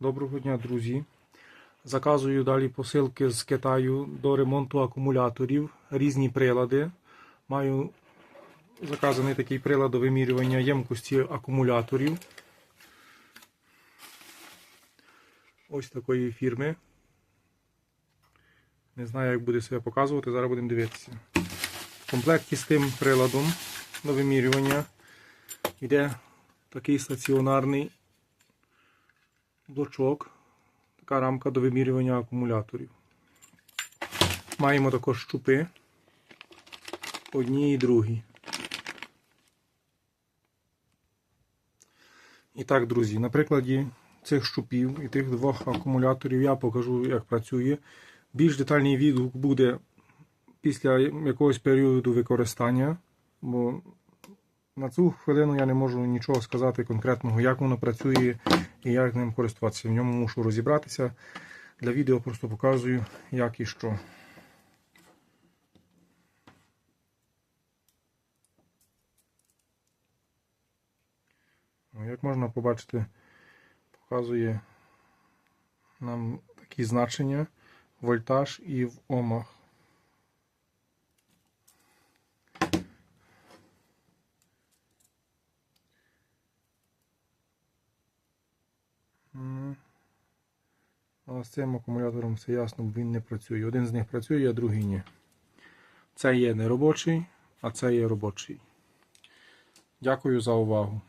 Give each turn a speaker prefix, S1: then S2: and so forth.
S1: Доброго дня, друзі. Заказую далі посилки з Китаю до ремонту акумуляторів, різні прилади. Маю заказаний такий прилад до вимірювання ємкості акумуляторів. Ось такої фірми. Не знаю, як буде себе показувати, зараз будемо дивитися. В комплекті з тим приладом до вимірювання йде такий стаціонарний блочок, така рамка до вимірювання акумуляторів. Маємо також щупи, одні і другі. І так, друзі, на прикладі цих щупів і тих двох акумуляторів я покажу, як працює. Більш детальний відгук буде після якогось періоду використання, бо на цю хвилину я не можу нічого сказати конкретного, як воно працює і як ним користуватися. В ньому мушу розібратися. Для відео просто показую, як і що. Ну, Як можна побачити, показує нам такі значення вольтаж і в омах. А з цим акумулятором все ясно, він не працює. Один з них працює, а другий ні. Це є неробочий, а це є робочий. Дякую за увагу.